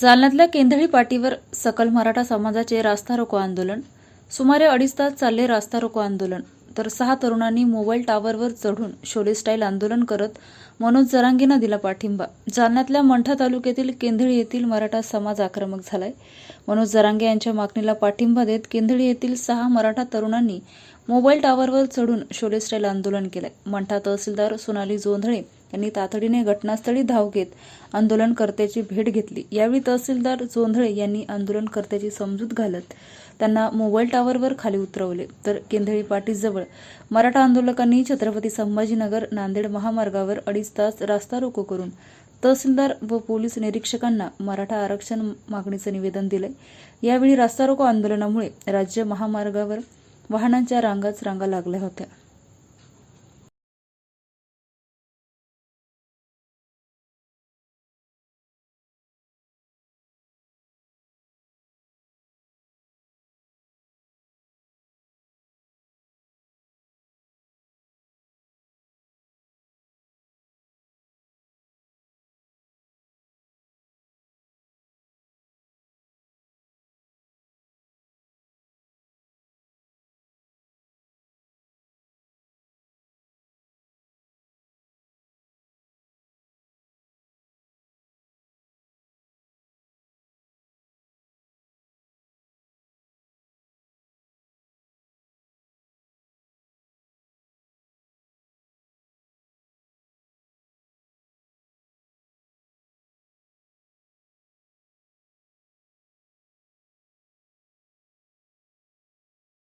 जालन्यातल्या केंदळी पाटीवर सकल मराठा समाजाचे रास्ता रोको आंदोलन. सुमारे अडीच तास चालले रास्ता रोको आंदोलन. तर सहा तरुणांनी मोबाईल टावरवर चढून शोले स्टाईल आंदोलन करत मनोज जरांगेंना दिला पाठिंबा. जालन्यातल्या मंठा तालुक्यातील केंदळी येथील मराठा समाज आक्रमक झालाय. मनोज जरांगे यांच्या मागणीला पाठिंबा देत केंदळी येथील सहा मराठा तरुणांनी मोबाईल टावरवर चढून शोले स्टाईल आंदोलन केलंय. मंठा तहसीलदार सोनाली जोंधळे यांनी तातडीने घटनास्थळी धाव घेत आंदोलनकर्त्याची भेट घेतली. यावेळी तहसीलदार जोंधळे यांनी आंदोलनकर्त्याची समजूत घालत त्यांना मोबाईल टावरवर खाली उतरवले. तर केंदळी पाटीजवळ मराठा आंदोलकांनी छत्रपती संभाजीनगर नांदेड महामार्गावर अडीच तास रास्ता रोको करून तहसीलदार व पोलीस निरीक्षकांना मराठा आरक्षण मागणीचं निवेदन दिलंय. यावेळी रास्ता रोको आंदोलनामुळे राज्य महामार्गावर वाहनांच्या रांगाच रांगा लागल्या होत्या.